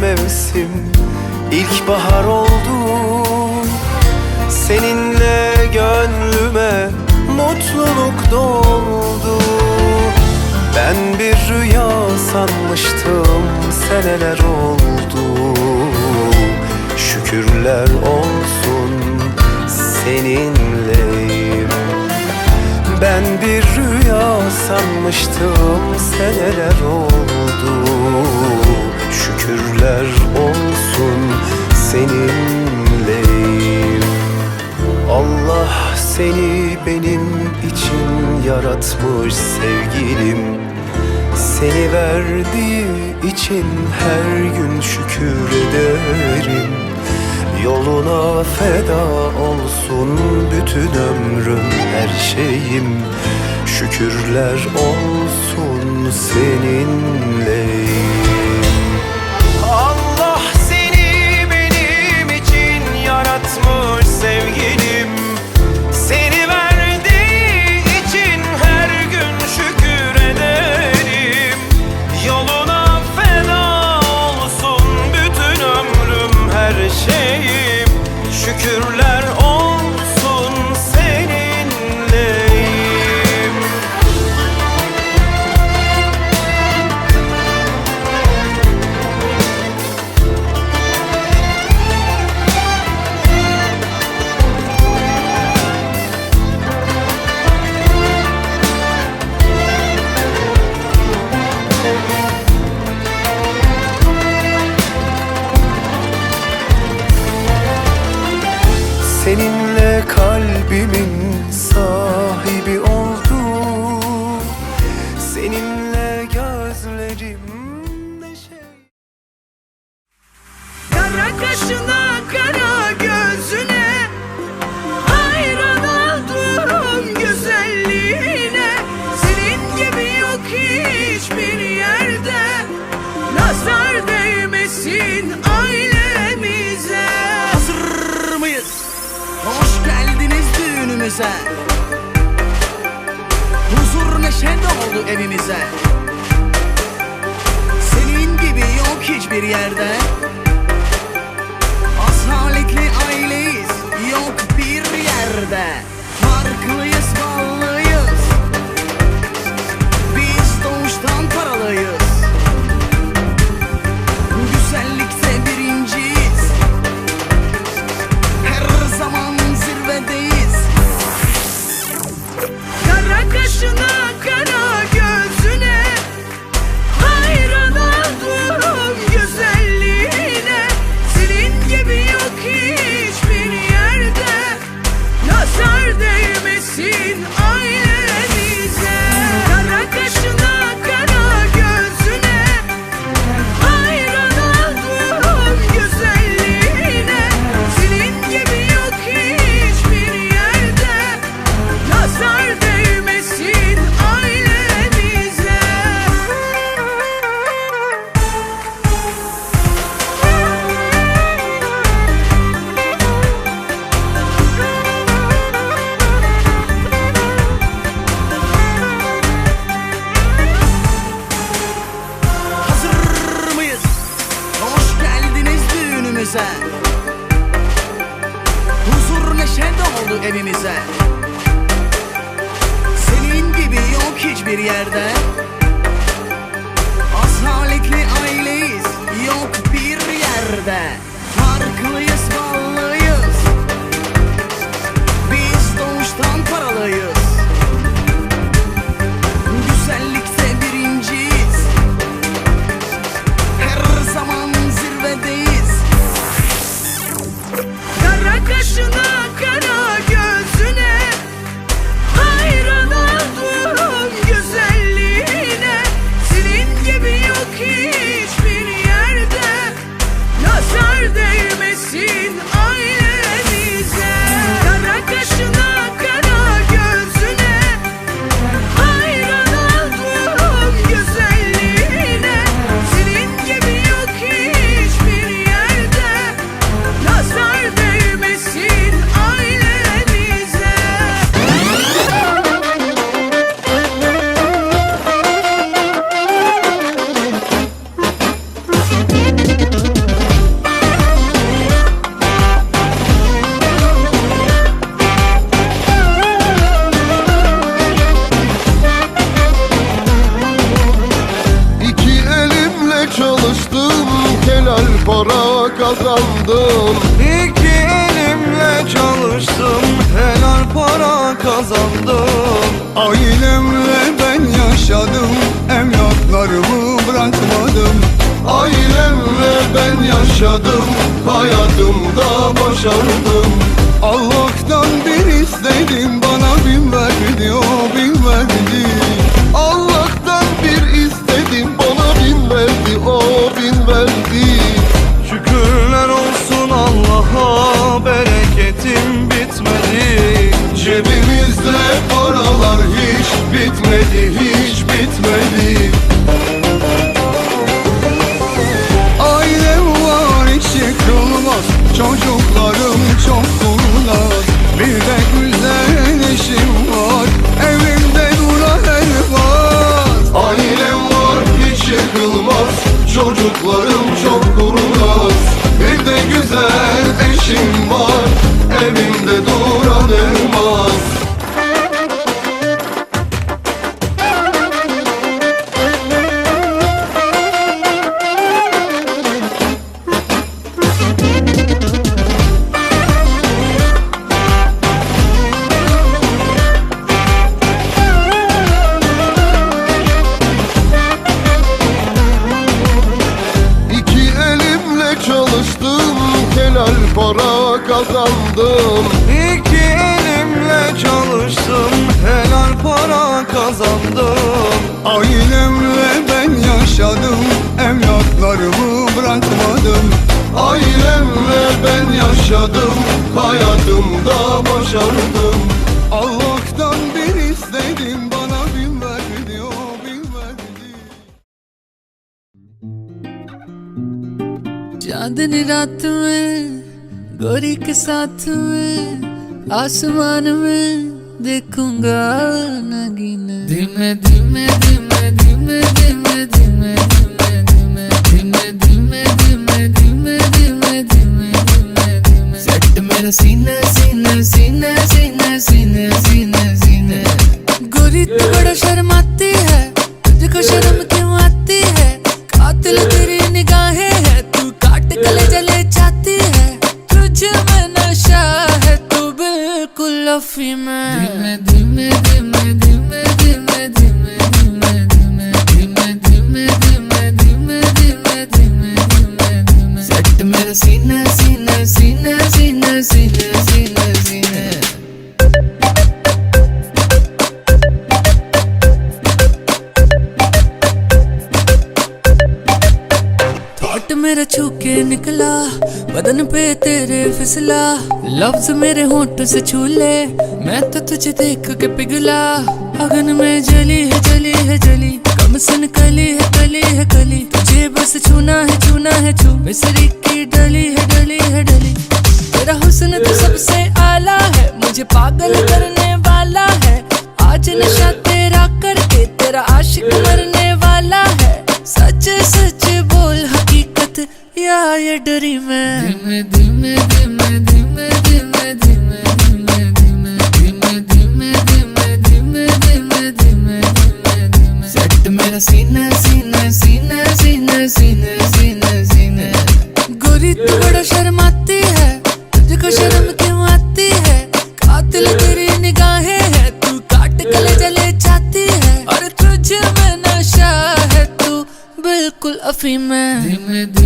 mevsim. İlkbahar oldu. Seninle gönlüme mutluluk doldu Ben bir rüya sanmıştım seneler oldu. Şükürler olsun seninleyim. Ben bir rüya sanmıştım seneler oldu şükürler olsun seninleyim Allah seni benim için yaratmış sevgilim. Seni verdiği için her gün şükür ederim. Yoluna feda olsun bütün ömrüm her şeyim. Şükürler olsun seninleyim şükürler güzel Huzur neşe doldu evimize. Senin gibi yok hiçbir yerde. Asaletli aileyiz yok bir yerde. Yaşadım Hayatımda başardım. Allah'tan bir istedim yıkılmaz Çocuklarım çok kurnaz. Bir de güzel eşim var kazandım Ailemle ben yaşadım Evlatlarımı bırakmadım Ailemle ben yaşadım Hayatımda başardım Allah'tan bir istedim Bana bin verdi o bin verdi चांदनी रात में गोरी के साथ में आसमान में देखूंगा नगीन धीमे धीमे धीमे धीमे धीमे धीमे धीमे धीमे धीमे धीमे धीमे धीमे धीमे धीमे धीमे सेट मेरा सीना सीना सीना सीना सीना सीना सीना गोरी तू बड़ा शर्माती है तुझको शर्म क्यों आती है कातिल तेरी निगाहें है तू काट गले जले जाती है तुझ में नशा है तू बिल्कुल अफीम है धीमे धीमे धीमे धीमे बदन पे तेरे फिसला। लफ्ज मेरे होंठ से छू ले मैं तो तुझे देख के पिघला। अगन में जली है जली है, जली। कम सन कली है कली है, कली। तुझे बस छूना है छूना है, छू। मिसरी की डली है डली है, डली। तेरा हुस्न तो सबसे आला है। मुझे पागल करने वाला है। आज नशा तेरा करके तेरा आशिक मरने हकीकत ये डरी मैं। धीमे धीमे धीमे धीमे धीमे धीमे धीमे धीमे धीमे धीमे धीमे धीमे धीमे धीमे धीमे सेट मेरा सीना सीना सीना सीना सीना सीना सीना। गोरी तू बड़ा शर्माती है तुझको शर्म क्यों आती है? कातिल तेरी निगाहें है तू काट गले जले जाती है। और तुझ में नशा है तू बिल्कुल अफीम है। धीमे धीमे धीमे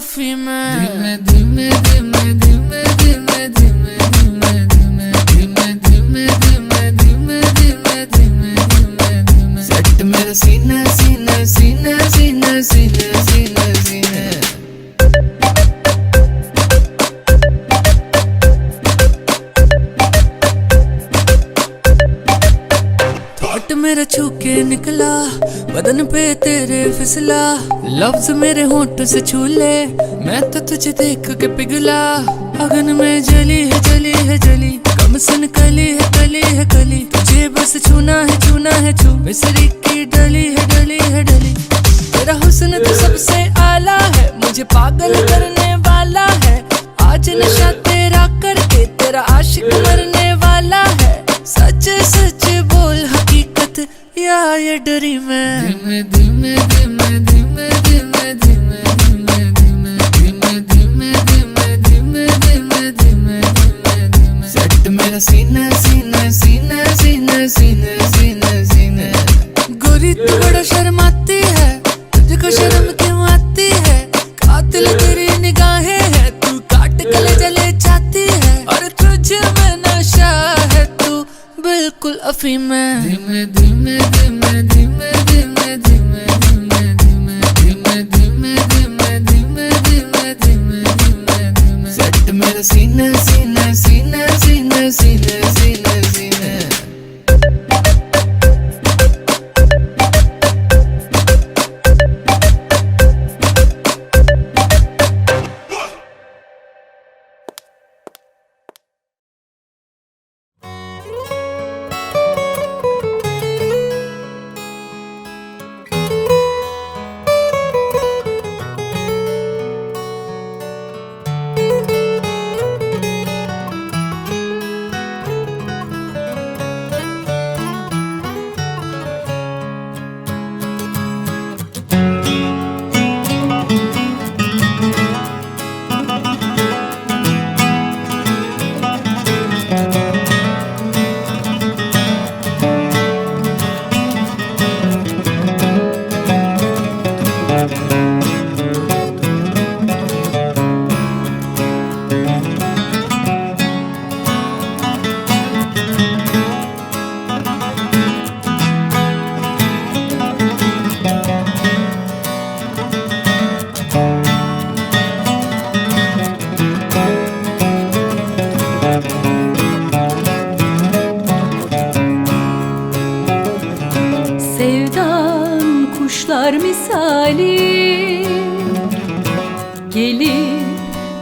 perfume. Dime, dime, dime, dime. फिसला। लफ्ज मेरे होंठ से छू ले मैं तो तुझे देख के पिघला। अगन में जली है जली है, जली। कम सन कली है कली है, कली। तुझे बस छूना है छूना है, छू। मिसरी की डली है डली है, डली। तेरा हुस्न तो सबसे आला है, मुझे पागल करने धीमे धीमे धीमे धीमे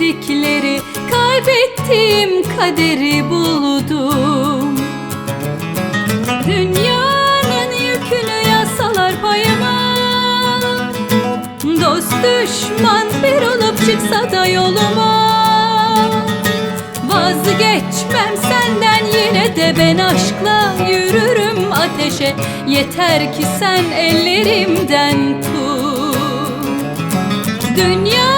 dedikleri Kaybettiğim kaderi buldum. Dünyanın yükünü yasalar payıma Dost düşman bir olup çıksa da yoluma. Vazgeçmem senden yine de ben aşkla yürürüm ateşe. Yeter ki sen ellerimden tut. Yükünü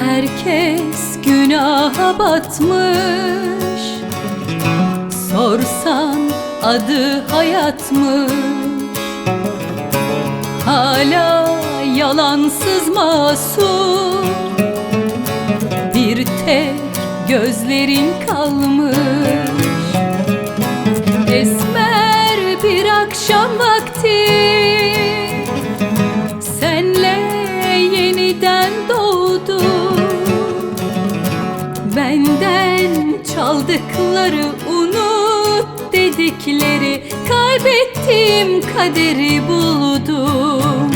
Herkes günaha batmış. Sorsan adı hayatmış. Hala yalansız masum gözlerin kalmış. Esmer bir akşam vakti. Senle yeniden doğdu. Benden Yaptıkları unut dedikleri Kaybettiğim kaderi buldum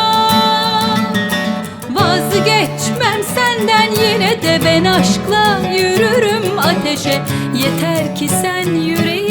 Vazgeçmem senden yine de ben aşkla yürürüm ateşe. Yeter ki sen yüreğimden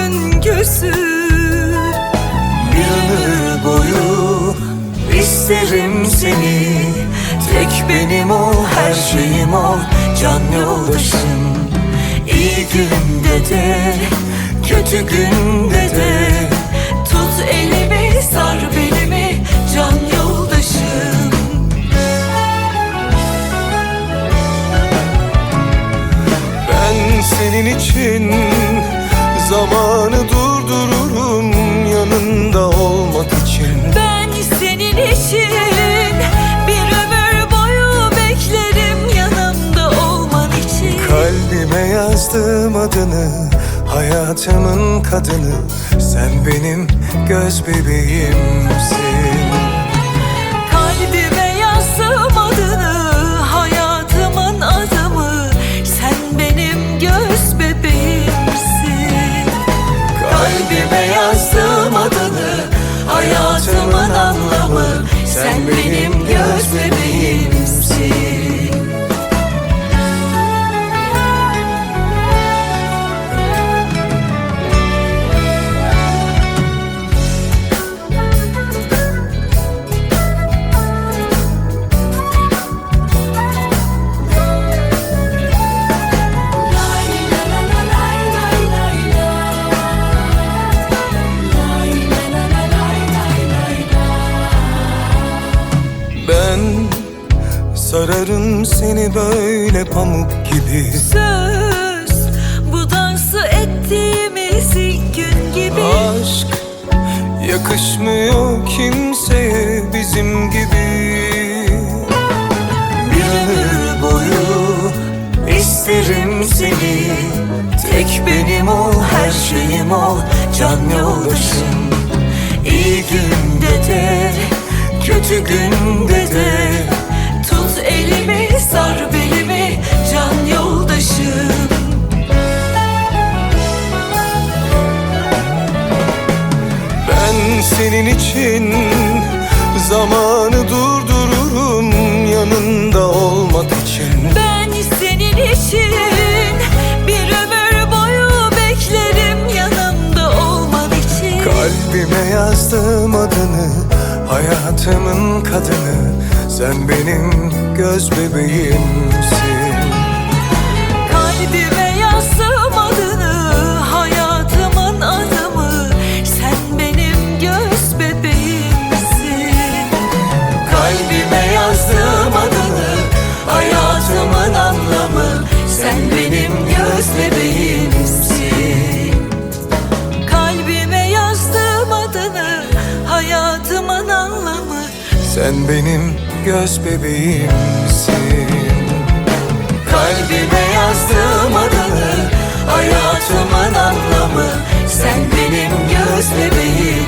gözüm Bir ömür boyu isterim seni. Tek benim ol her şeyim ol can yoldaşım. İyi günde de kötü günde de. Tut elimi sar belimi can yoldaşım. Ben senin için zamanı durdururum yanında olmak için. Ben senin için bir ömür boyu beklerim yanımda olman için. Kalbime yazdım adını hayatımın kadını Sen benim göz bebeğimsin. Kalbime yazdım adını Kalbime yazdım adını hayatımın anlamı. Sen benim göz bebeğimsin sararım seni böyle pamuk gibi. Söz bu dansı ettiğimiz gün gibi. Aşk yakışmıyor kimseye bizim gibi. Bir ömür boyu isterim seni. Tek benim ol her şeyim ol. Can yoldaşım. İyi günde de kötü günde de sar belimi can yoldaşım. Ben senin için zamanı durdururum yanında olmak için. Ben senin için bir ömür boyu beklerim yanımda olman için. Kalbime yazdım adını hayatımın kadını Sen benim göz bebeğimsin. Kalbime yazdım adını hayatımın adımı Sen benim göz bebeğimsin. Kalbime yazdım adını hayatımın anlamı Sen benim göz bebeğimsin. Kalbime yazdım adını hayatımın anlamı Sen benim göz bebeğimsin. Kalbime yazdım adını Hayatımın anlamı Sen benim göz bebeğimsin